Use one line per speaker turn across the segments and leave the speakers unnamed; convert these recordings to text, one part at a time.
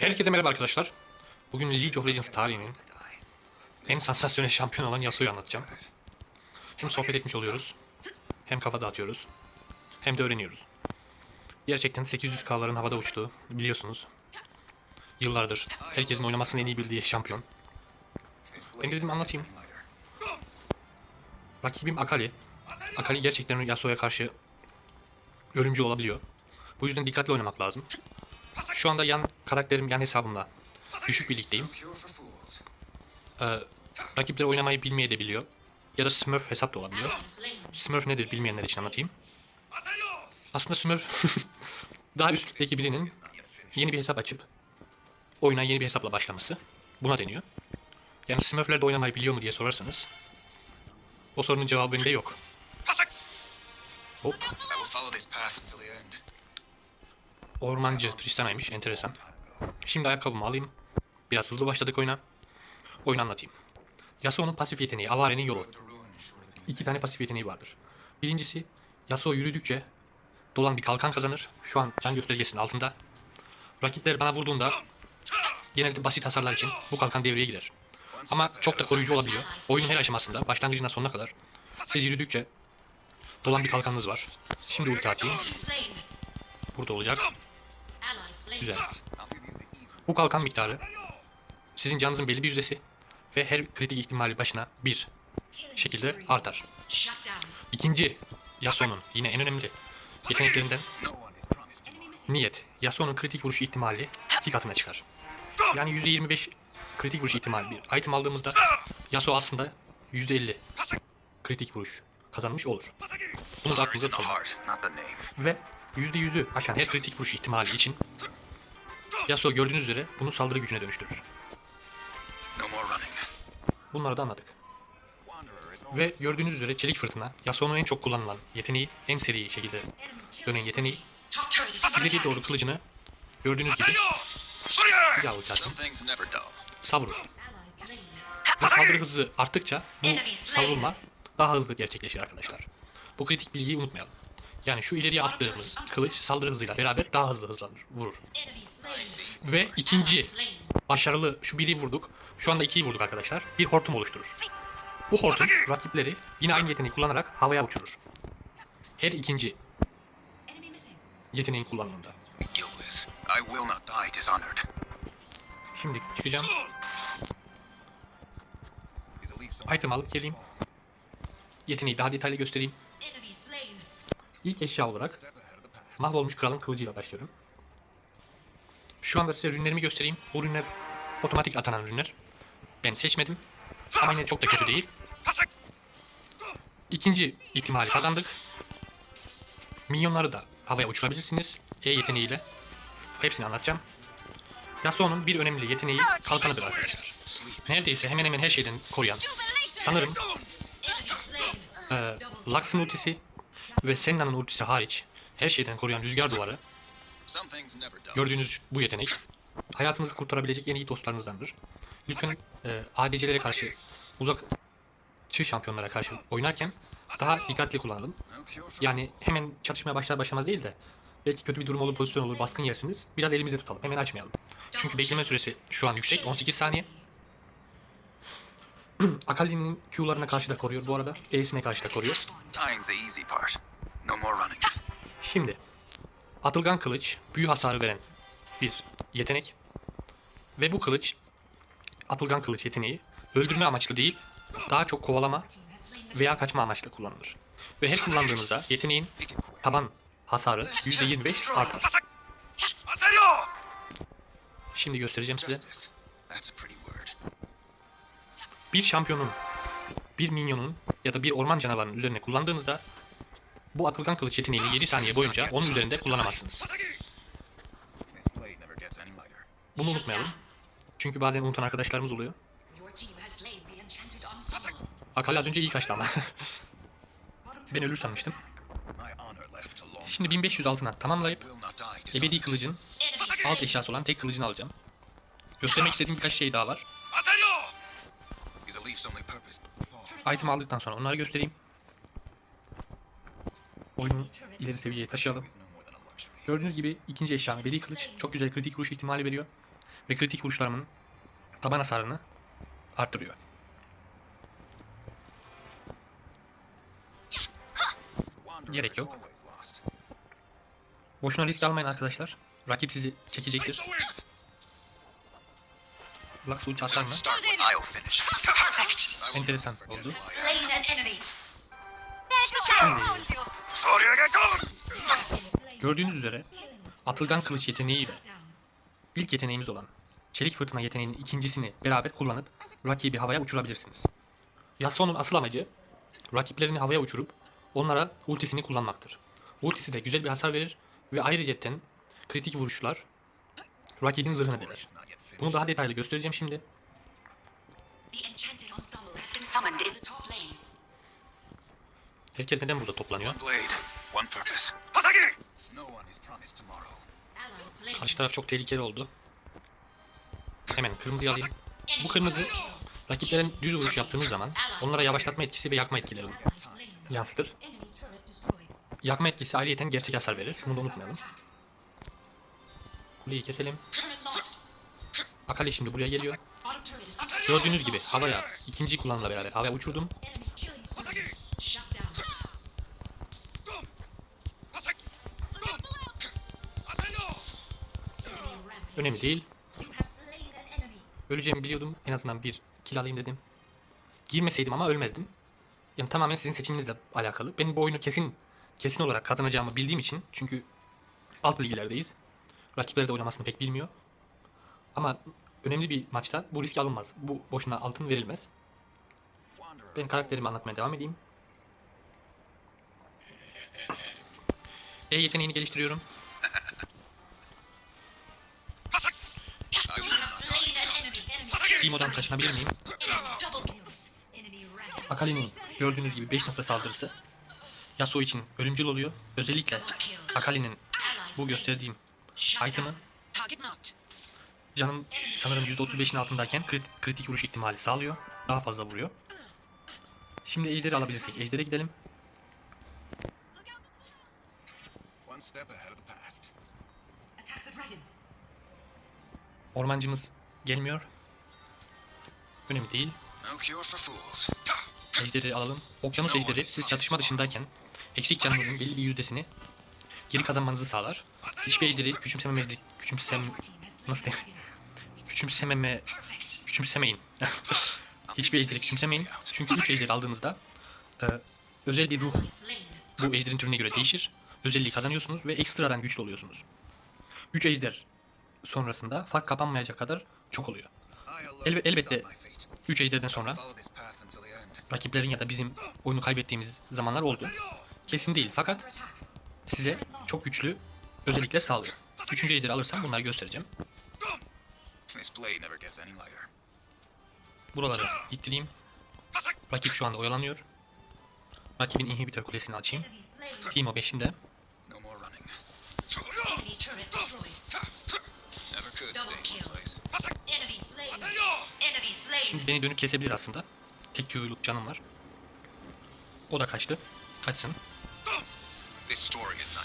Herkese merhaba arkadaşlar. Bugün League of Legends tarihinin en sansasyonel şampiyon olan Yasuo'yu anlatacağım. Hem sohbet etmiş oluyoruz, hem kafa dağıtıyoruz, hem de öğreniyoruz. Gerçekten 800K'ların havada uçtuğu biliyorsunuz. Yıllardır herkesin oynamasını en iyi bildiği şampiyon. Ben de dedim anlatayım. Rakibim Akali. Akali gerçekten Yasuo'ya karşı ölümcül olabiliyor. Bu yüzden dikkatli oynamak lazım. Şu anda yan karakterim, yan hesabımla düşük birlikteyim. Ee, rakipler oynamayı bilmeye de biliyor. Ya da Smurf hesap da olabiliyor. Smurf nedir bilmeyenler için anlatayım. Aslında Smurf daha üstteki birinin yeni bir hesap açıp oyuna yeni bir hesapla başlaması. Buna deniyor. Yani Smurfler de oynamayı biliyor mu diye sorarsanız o sorunun cevabı bende yok. Hop. Ormancı Tristana'ymış. Enteresan. Şimdi ayakkabımı alayım. Biraz hızlı başladık oyuna. Oyunu anlatayım. Yasuo'nun pasif yeteneği, Avare'nin yolu. İki tane pasif yeteneği vardır. Birincisi, Yasuo yürüdükçe dolan bir kalkan kazanır. Şu an can göstergesinin altında. Rakipler bana vurduğunda genelde basit hasarlar için bu kalkan devreye girer. Ama çok da koruyucu olabiliyor. Oyunun her aşamasında, başlangıcından sonuna kadar siz yürüdükçe dolan bir kalkanınız var. Şimdi ulti atayım. Burada olacak. Güzel. Bu kalkan miktarı sizin canınızın belli bir yüzdesi ve her kritik ihtimali başına bir şekilde artar. İkinci Yasuo'nun yine en önemli yeteneklerinden niyet. Yasuo'nun kritik vuruş ihtimali iki katına çıkar. Yani %25 kritik vuruş ihtimali bir item aldığımızda Yasuo aslında %50 kritik vuruş kazanmış olur. Bunu da
the
tutun. Ve %100'ü aşan her kritik vuruş ihtimali için Yasuo gördüğünüz üzere bunu saldırı gücüne dönüştürür.
No more running.
Bunları da anladık. Ve gördüğünüz üzere çelik fırtına Yasuo'nun en çok kullanılan yeteneği, en seri şekilde dönen yeteneği. İleri doğru kılıcını gördüğünüz gibi
never dull.
Savurur. Ve saldırı hızı arttıkça bu savurma daha hızlı gerçekleşir arkadaşlar. Bu kritik bilgiyi unutmayalım. Yani şu ileriye attığımız kılıç saldırı hızıyla beraber daha hızlı hızlanır, vurur. Ve ikinci başarılı şu biri vurduk. Şu anda ikiyi vurduk arkadaşlar. Bir hortum oluşturur. Bu hortum rakipleri yine aynı yeteneği kullanarak havaya uçurur. Her ikinci yeteneğin kullanımında. Şimdi çıkacağım. Item alıp geleyim. Yeteneği daha detaylı göstereyim. İlk eşya olarak mahvolmuş kralın kılıcıyla başlıyorum. Şu anda size ürünlerimi göstereyim. Bu ürünler otomatik atanan ürünler. Ben seçmedim. Ama yine çok da kötü değil. İkinci ihtimali kazandık. Minyonları da havaya uçurabilirsiniz. E yeteneğiyle. Hepsini anlatacağım. Yasuo'nun bir önemli yeteneği kalkanıdır arkadaşlar. Neredeyse hemen hemen her şeyden koruyan. Sanırım e, Lux'ın ultisi ve Senna'nın ultisi hariç her şeyden koruyan rüzgar duvarı gördüğünüz bu yetenek hayatınızı kurtarabilecek en iyi dostlarınızdandır. Lütfen e, ADC'lere karşı uzak çığ şampiyonlara karşı oynarken daha dikkatli kullanalım. Yani hemen çatışmaya başlar başlamaz değil de belki kötü bir durum olur, pozisyon olur, baskın yersiniz. Biraz elimizde tutalım. Hemen açmayalım. Çünkü bekleme süresi şu an yüksek. 18 saniye. Akali'nin Q'larına karşı da koruyor bu arada. E'sine karşı da koruyor. Şimdi atılgan kılıç büyü hasarı veren bir yetenek. Ve bu kılıç atılgan kılıç yeteneği öldürme amaçlı değil daha çok kovalama veya kaçma amaçlı kullanılır. Ve her kullandığınızda yeteneğin taban hasarı %25 artar. Şimdi göstereceğim size. Bir şampiyonun, bir minyonun ya da bir orman canavarının üzerine kullandığınızda bu atılgan kılıç yeteneğini 7 saniye boyunca onun üzerinde kullanamazsınız. Bunu unutmayalım. Çünkü bazen unutan arkadaşlarımız oluyor. Akali az önce iyi kaçtı ama. ben ölür sanmıştım. Şimdi 1500 altına tamamlayıp ebedi kılıcın alt eşyası olan tek kılıcını alacağım. Göstermek istediğim birkaç şey daha var. Item aldıktan sonra onları göstereyim. Oyunu ileri seviyeye taşıyalım. Gördüğünüz gibi ikinci eşyam ebedi kılıç. Çok güzel kritik vuruş ihtimali veriyor. ve kritik vuruşlarımın taban hasarını arttırıyor. Gerek yok. Boşuna risk almayın arkadaşlar. Rakip sizi çekecektir. Lux ulti atar mı? Enteresan oldu. Gördüğünüz üzere atılgan kılıç yeteneğiyle ilk yeteneğimiz olan çelik fırtına yeteneğinin ikincisini beraber kullanıp rakibi havaya uçurabilirsiniz. Yasuo'nun asıl amacı rakiplerini havaya uçurup onlara ultisini kullanmaktır. Ultisi de güzel bir hasar verir ve ayrıca kritik vuruşlar rakibin zırhını deler. Bunu daha detaylı göstereceğim şimdi.
The enchanted ensemble has been summoned in the top lane.
Herkes neden burada toplanıyor? Karşı taraf çok tehlikeli oldu. Hemen kırmızıyı alayım. Bu kırmızı rakiplerin düz vuruş yaptığınız zaman onlara yavaşlatma etkisi ve yakma etkileri yansıtır. Yakma etkisi ayrıyeten gerçek hasar verir. Bunu da unutmayalım. Kuleyi keselim. Akali şimdi buraya geliyor. Gördüğünüz gibi havaya ikinci kullanımla beraber havaya uçurdum. Önemli değil. Öleceğimi biliyordum. En azından bir kill alayım dedim. Girmeseydim ama ölmezdim. Yani tamamen sizin seçiminizle alakalı. Ben bu oyunu kesin kesin olarak kazanacağımı bildiğim için çünkü alt bilgilerdeyiz. Rakipleri de oynamasını pek bilmiyor. Ama önemli bir maçta bu risk alınmaz. Bu boşuna altın verilmez. Ben karakterimi anlatmaya devam edeyim. E yeteneğini geliştiriyorum. Teemo'dan kaçınabilir miyim? Akali'nin gördüğünüz gibi 5 nokta saldırısı Yasuo için ölümcül oluyor. Özellikle. Akali'nin bu gösterdiğim item'ı canım sanırım %35'in altındayken kritik, kritik vuruş ihtimali sağlıyor. Daha fazla vuruyor. Şimdi ejderi alabilirsek ejdere gidelim.
one step
Önemli değil. Ejderi alalım. Okyanus ejderi siz çatışma dışındayken eksik canınızın belli bir yüzdesini geri kazanmanızı sağlar. Hiçbir ejderi küçümsememezlik, küçümsem, nasıl diyeyim? Küçümsememe, küçümsemeyin. Hiçbir ejderi küçümsemeyin. Çünkü 3 ejderi aldığınızda e, özel bir ruh bu ejderin türüne göre değişir. Özelliği kazanıyorsunuz ve ekstradan güçlü oluyorsunuz. 3 ejder sonrasında fark kapanmayacak kadar çok oluyor. Elbe- elbette
decide my fate.
3 ejderden sonra rakiplerin ya da bizim oyunu kaybettiğimiz zamanlar oldu. Kesin değil fakat size çok güçlü özellikler sağlıyor. Üçüncü ejderi alırsam bunları göstereceğim. Buraları ittireyim. Rakip şu anda oyalanıyor. Rakibin inhibitor kulesini açayım. Timo 5'inde.
No more running.
Enemy turret destroyed.
Never could
Double
stay in
kill.
Şimdi beni dönüp kesebilir aslında. Tek Q'luk canım var. O da kaçtı. Kaçsın.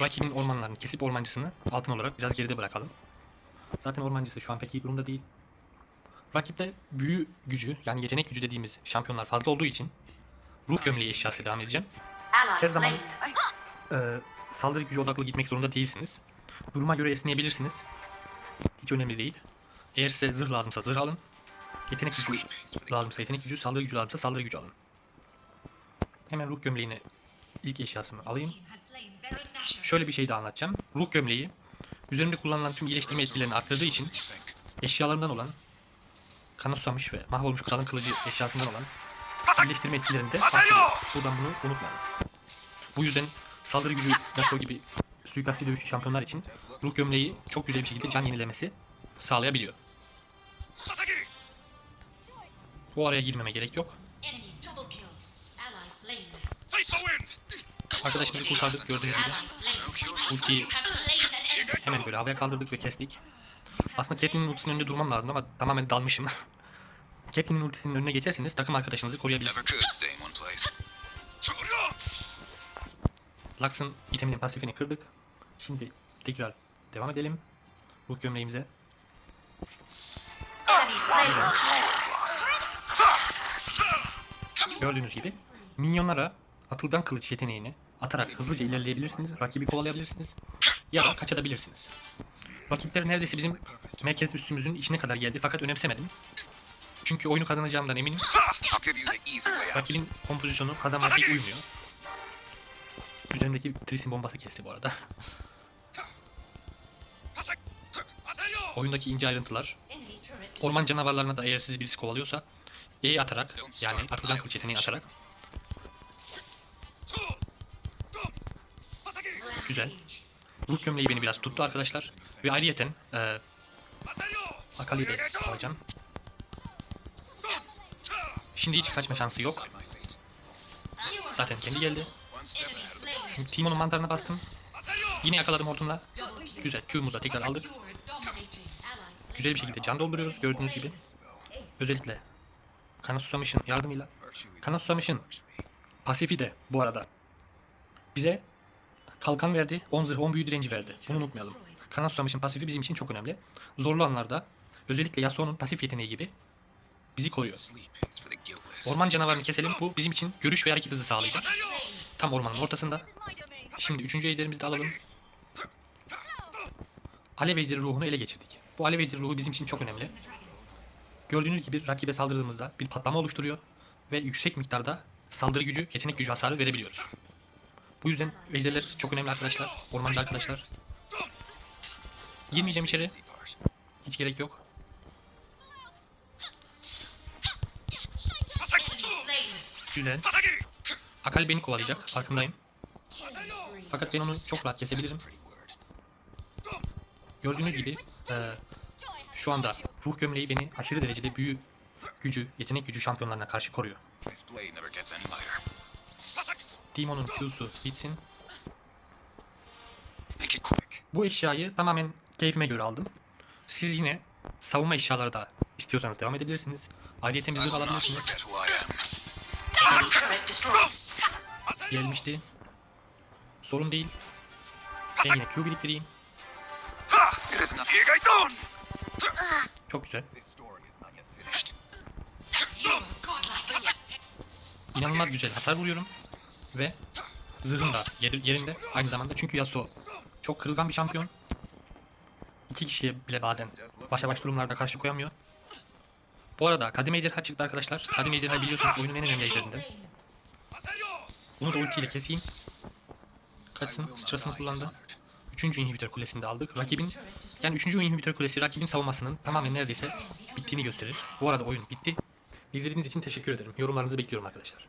Rakibin ormanlarını kesip ormancısını altın olarak biraz geride bırakalım. Zaten ormancısı şu an pek iyi durumda değil. Rakipte büyü gücü yani yetenek gücü dediğimiz şampiyonlar fazla olduğu için ruh gömleği eşyası devam edeceğim. Her zaman. Ee, saldırı gücü odaklı gitmek zorunda değilsiniz. Duruma göre esneyebilirsiniz. Hiç önemli değil. Eğer size zırh lazımsa zırh alın. Yetenek gücü lazımsa yetenek gücü, saldırı gücü lazımsa saldırı gücü alın. Hemen ruh gömleğini ilk eşyasını alayım. Şöyle bir şey daha anlatacağım. Ruh gömleği üzerimde kullanılan tüm iyileştirme etkilerini arttırdığı için eşyalarından olan kana susamış ve mahvolmuş kralın kılıcı eşyasından olan iyileştirme etkilerini de arttırıyor. Buradan bunu unutmayalım. Bu yüzden saldırı gücü Yasuo gibi suikastçı dövüşçü şampiyonlar için ruh gömleği çok güzel bir şekilde can yenilemesi sağlayabiliyor. Bu araya girmeme gerek yok. Arkadaşımızı kurtardık gördüğünüz gibi. Ultiyi hemen böyle havaya kaldırdık ve kestik. Aslında Catelyn'in ultisinin önünde durmam lazım ama tamamen dalmışım. Catelyn'in ultisinin önüne geçerseniz takım arkadaşınızı koruyabilirsiniz. Lux'ın iteminin pasifini kırdık. Şimdi tekrar devam edelim. Ruh gömleğimize. Gördüğünüz gibi minyonlara atılgan kılıç yeteneğini atarak hızlıca ilerleyebilirsiniz, rakibi kovalayabilirsiniz ya da kaçabilirsiniz. Rakipler neredeyse bizim merkez üssümüzün içine kadar geldi fakat önemsemedim. Çünkü oyunu kazanacağımdan eminim. Rakibin kompozisyonu kazanmaya uymuyor. Üzerimdeki Tris'in bombası kesti bu arada. Oyundaki ince ayrıntılar. Orman canavarlarına da eğer sizi birisi kovalıyorsa E atarak yani atılgan kılıç yeteneği atarak güzel. Ruh gömleği beni biraz tuttu arkadaşlar. Ve ayrıyeten e, Akali'yi de alacağım. Şimdi hiç kaçma şansı yok. Zaten kendi geldi. Timon'un mantarına bastım. Yine yakaladım hortumla. Güzel. Q'muzu tekrar aldık. Güzel bir şekilde can dolduruyoruz gördüğünüz gibi. Özellikle kana susamışın yardımıyla. Kana susamışın pasifi de bu arada bize kalkan verdi, 10 zırh, 10 büyü direnci verdi. Bunu unutmayalım. Kana susamışın pasifi bizim için çok önemli. Zorlu anlarda özellikle Yasuo'nun pasif yeteneği gibi bizi koruyor. Orman canavarını keselim. Bu bizim için görüş ve hareket hızı sağlayacak. Tam ormanın ortasında. Şimdi üçüncü ejderimizi de alalım. Alev ruhunu ele geçirdik. Bu alev ruhu bizim için çok önemli. Gördüğünüz gibi rakibe saldırdığımızda bir patlama oluşturuyor ve yüksek miktarda saldırı gücü, yetenek gücü hasarı verebiliyoruz. Bu yüzden ejderler çok önemli arkadaşlar. Ormanda arkadaşlar. Girmeyeceğim içeri. Hiç gerek yok. Güzel. Akali beni kovalayacak. Farkındayım. Fakat ben onu çok rahat kesebilirim. Gördüğünüz gibi eee, şu anda ruh gömleği beni aşırı derecede büyü gücü, yetenek gücü şampiyonlarına karşı koruyor. Demon'un Q'su bitsin. Bu eşyayı tamamen keyfime göre aldım. Siz yine savunma eşyaları da istiyorsanız devam edebilirsiniz. Ayrıca
not
alabilirsiniz. Gelmişti. Sorun değil. Ben yine Q biriktireyim. Çok güzel. İnanılmaz güzel hasar vuruyorum. Ve zırhım da yer- yerinde aynı zamanda. Çünkü Yasuo çok kırılgan bir şampiyon. İki kişiye bile bazen başa baş durumlarda karşı koyamıyor. Bu arada kademe ejderha çıktı arkadaşlar. Kademe ejderha biliyorsunuz oyunun en önemli ejderinde. Bunu da ultiyle keseyim. Kaçsın, sıçrasını kullandı.
Dishonored.
Üçüncü inhibitör kulesini de aldık. Rakibin, yani üçüncü inhibitör kulesi rakibin savunmasının tamamen neredeyse bittiğini gösterir. Bu arada oyun bitti. İzlediğiniz için teşekkür ederim. Yorumlarınızı bekliyorum arkadaşlar.